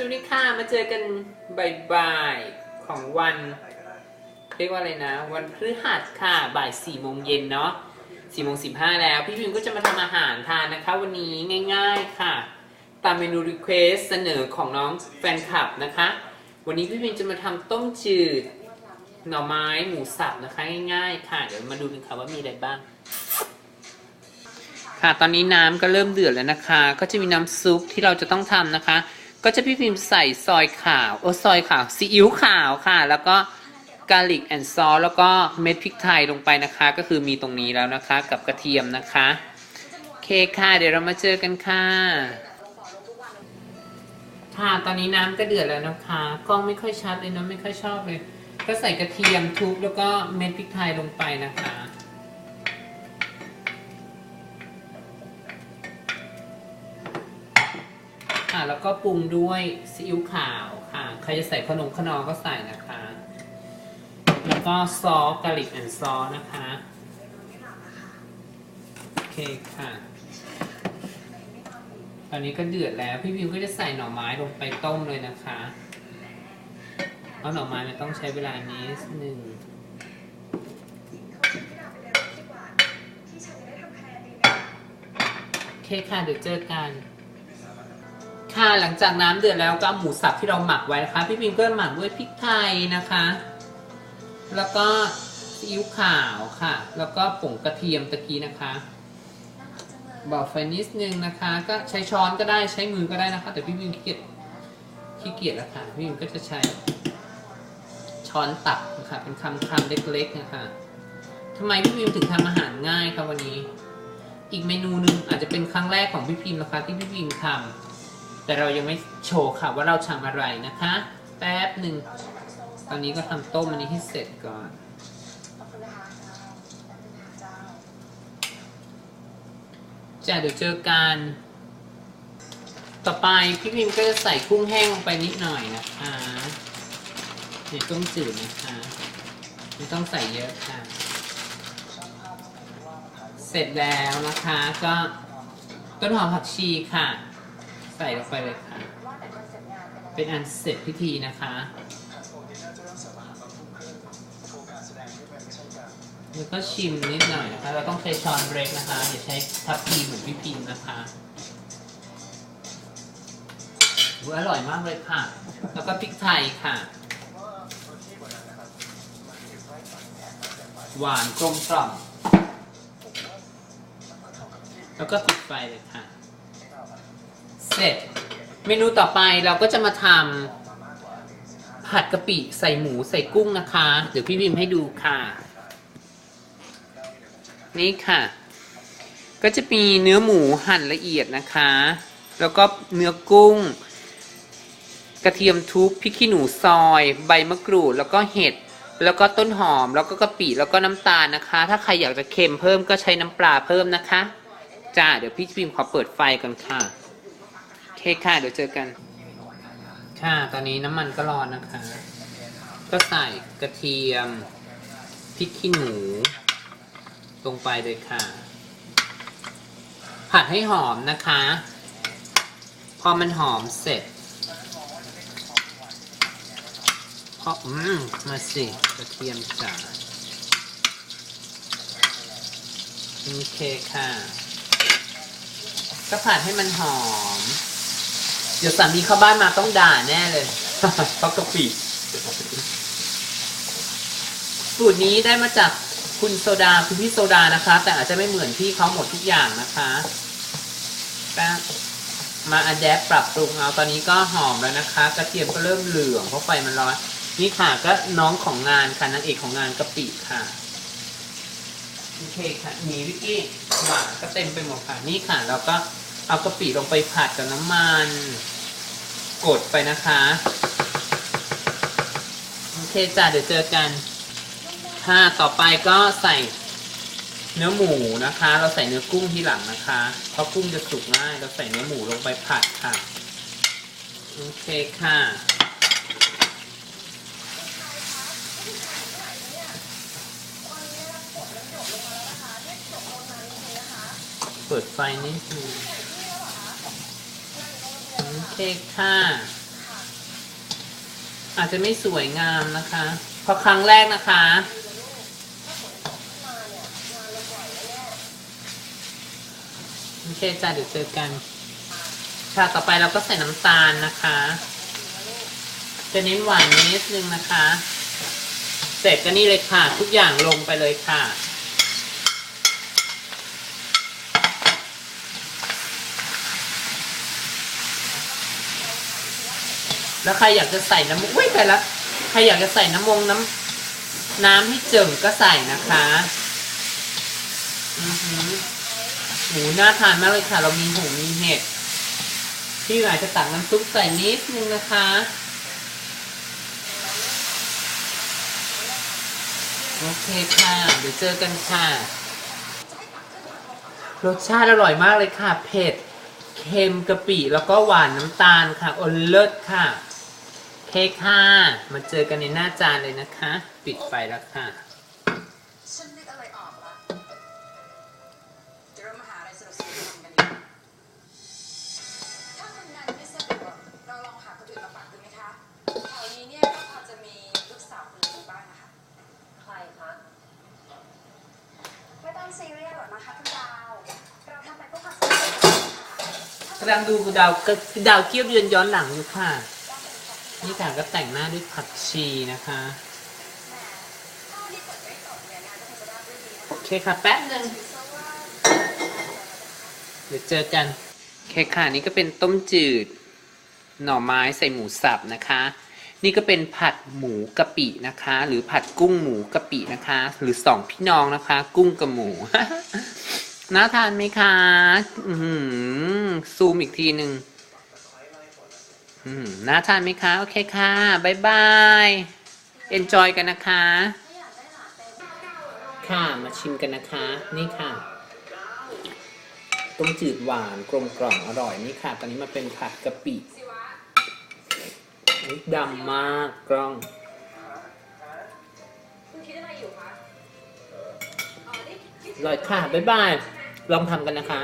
สวัสดีค่ะ มาเจอกันบ่ายๆของวัน เรียกว่าอะไรนะ วันพฤหัสค่ะ บ่ายสี่โมงเย็นเนาะสี่โมงสิบห้าแล้ว พี่พิมก็จะมาทำอาหารทานนะคะ วันนี้ง่าย ๆค่ะ ตามเมนูรีเควสเสนอของน้องแฟนคลับนะคะ วันนี้พี่พิมจะมาทำต้มจืด หน่อไม้หมูสับนะคะง่ายๆ ค่ะ เดี๋ยวมาดูกันค่ะว่ามีอะไรบ้าง ค่ะ ตอนนี้น้ำก็เริ่มเดือดแล้วนะคะ ก็จะมีน้ำซุปที่เราจะต้องทำนะคะ ก็จะพี่พิมพ์ใส่ซอยขาวโอ้ซอยขาวซีอิ๊วขาวค่ะ แล้วก็กาลิกแอนด์ซอสแล้วก็เม็ดพริกไทยลงไปนะคะ ก็คือมีตรงนี้แล้วนะคะ กับกระเทียมนะคะโอเคค่ะ เดี๋ยวเรามาเจอกันค่ะ ค่ะตอนนี้น้ำก็เดือดแล้วนะคะ กล้องไม่ค่อยชัดเลยนะไม่ค่อยชอบเลย ก็ใส่กระเทียมทุบแล้วก็เม็ดพริกไทยลงไปนะคะ ค่ะ แล้วก็ปรุงด้วยซีอิ๊วขาวค่ะ ใครจะใส่ขนมขนอก็ใส่นะคะ แล้วก็ซอสกาลิกแอนซอสนะคะ โอเคค่ะ ตอนนี้ก็เดือดแล้ว พี่วิวก็จะใส่หน่อไม้ลงไปต้มเลยนะคะเพราะหน่อไม้มันต้องใช้เวลานิดหนึ่งโอเคค่ะ เดี๋ยวเจอกัน ค่ะ หลังจากน้ำเดือดแล้วก็หมูสับที่เราหมักไว้นะคะ พี่พิมก็หมักด้วยพริกไทยนะคะ แล้วก็ซีอิ๊วขาวค่ะ แล้วก็ผงกระเทียมตะกี้นะคะบอกไฟนิดนึงนะคะ ก็ใช้ช้อนก็ได้ใช้มือก็ได้นะคะ แต่พี่พิมขี้เกียจขี้เกียจแล้วค่ะพี่พิมก็จะใช้ช้อนตักนะคะเป็นคำคำเล็กๆนะคะทำไมพี่พิมถึงทำอาหารง่ายคะวันนี้ อีกเมนูหนึงอาจจะเป็นครั้งแรกของพี่พิมนะคะที่พี่พิมทำ แต่เรายังไม่โชว์ค่ะว่าเราทำอะไรนะคะ แป๊บหนึ่ง ตอนนี้ก็ทำต้มอันนี้ให้เสร็จก่อน จ้ะเดี๋ยวเจอกัน ต่อไปพี่พิมก็จะใส่กุ้งแห้งลงไปนิดหน่อยนะคะในต้มจืดนะคะ ไม่ต้องใส่เยอะค่ะ เสร็จแล้วนะคะก็ต้นหอมผักชีค่ะ ใส่ลงไปเลยค่ะ เป็นอันเสร็จพิธีนะคะแล้วก็ชิมนิดหน่อยนะคะ เราต้องใช้ช้อนเบรกนะคะ อย่าใช้ทัพพีเหมือนพี่พิมพ์นะคะอุ๊ยอร่อยมากเลยค่ะ แล้วก็พริกไทยค่ะ หวานกลมกล่อม แล้วก็ปิดไฟเลยค่ะ เสร็จ เมนูต่อไปเราก็จะมาทำผัดกะปิใส่หมูใส่กุ้งนะคะ เดี๋ยวพี่พิมพ์ให้ดูค่ะ นี่ค่ะ ก็จะมีเนื้อหมูหั่นละเอียดนะคะ แล้วก็เนื้อกุ้ง กระเทียมทุบพริกขี้หนูซอย ใบมะกรูดแล้วก็เห็ดแล้วก็ต้นหอมแล้วก็กะปิแล้วก็น้ำตาลนะคะ ถ้าใครอยากจะเค็มเพิ่มก็ใช้น้ำปลาเพิ่มนะคะ จ้า เดี๋ยวพี่พิมพ์ขอเปิดไฟก่อนค่ะ เคค่ะ เดี๋ยวเจอกัน ค่ะ ตอนนี้น้ำมันก็ร้อนนะคะ ก็ใส่กระเทียมพริกขี้หนู ลงไปเลยค่ะ ผัดให้หอมนะคะ พอมันหอมเสร็จพออืมมาสิกระเทียมจ๋าโอเคค่ะ ก็ผัดให้มันหอม เดี๋ยวสามีเข้าบ้านมาต้องด่าแน่เลย เพราะกะปิสูตรนี้ได้มาจากคุณโซดาคุณพี่โซดานะคะ แต่อาจจะไม่เหมือนพี่เขาหมดทุกอย่างนะคะแป้งมาอัดแอปปรับปรุงเอาตอนนี้ก็หอมแล้วนะคะ กระเทียมก็เริ่มเหลืองเพราะไฟมันร้อนนี่ค่ะก็น้องของงานค่ะนางเอกของงานกะปิค่ะโอเคค่ะหมีวิกกี้หวานก็เต็มไปหมดค่ะนี่ค่ะ เราก็เอากะปิลงไปผัดกับน้ำมัน กดไปนะคะ โอเคจ้ะเดี๋ยวเจอกันค่ะต่อไปก็ใส่เนื้อหมูนะคะ เราใส่เนื้อกุ้งทีหลังนะคะ เพราะกุ้งจะสุกง่าย เราใส่เนื้อหมูลงไปผัดค่ะ โอเคค่ะ เปิดไฟนิดนึง โอเคค่ะอาจจะไม่สวยงามนะคะเพราะครั้งแรกนะคะ โอเคจ้ะเดี๋ยวเจอกันค่ะต่อไปเราก็ใส่น้ำตาลนะคะจะเน้นหวานนิดนึงนะคะ เสร็จก็นี่เลยค่ะ ทุกอย่างลงไปเลยค่ะ แล้วใครอยากจะใส่น้ำอุ้ยแต่ละใครอยากจะใส่น้ำมงน้ำน้ำให้เจิ่งก็ใส่นะคะอือหือหูน่าทานมากเลยค่ะ เรามีหูมีเห็ดที่อาจจะตักน้ำซุปใส่นิดนึงนะคะโอเคค่ะ เดี๋ยวเจอกันค่ะ รสชาติอร่อยมากเลยค่ะ เผ็ด เค็มกะปิ แล้วก็หวานน้ำตาลค่ะโอเลิศค่ะ เคกค่ะมาเจอกันในหน้าจานเลยนะคะ ปิดไฟแล้วค่ะฉันนึกอะไรออกละเดี๋ยวเรามาหาอะไรสนุกๆทำกันดีกว่าถ้าทำงานไม่สะดวกเราลองหาคนอื่นมาฝากดูไหมคะแถวนี้เนี่ยก็พอจะมีลูกสาวคนหนึงบ้างนะคะใครคะไม่ต้องซีเรียสหรอกนะคะคุณดาวเราทำไปเพื่อความสนุกค่ะ กำลังดูดาวก็ดาวเกี้ยวเดือนย้อนหลังอยู่ค่ะ นี่ค่ะก็แต่งหน้าด้วยผักชีนะคะ โอเคค่ะ แป๊บหนึ่งเดี๋ยวเจอกันเคค่ะ นี่ก็เป็นต้มจืด หน่อไม้ใส่หมูสับนะคะ นี่ก็เป็นผัดหมูกะปินะคะ หรือผัดกุ้งหมูกะปินะคะ หรือสองพี่น้องนะคะ กุ้งกับหมู น่าทานไหมคะ อือหือซูมอีกทีหนึ่ง น่าทานไหมคะ โอเคค่ะบายบายเอนจอยกันนะคะ ค่ะ มาชิมกันนะคะ นี่ค่ะต้มจืดหวานกลมกล่อมอร่อยนี่ค่ะ ตอนนี้มาเป็นผัดกะปิดำมากกล้องคุณคิดอะไรอยู่คะอ๋อนี่คิดอร่อยค่ะ บ๊ายบาย ลองทำกันนะคะ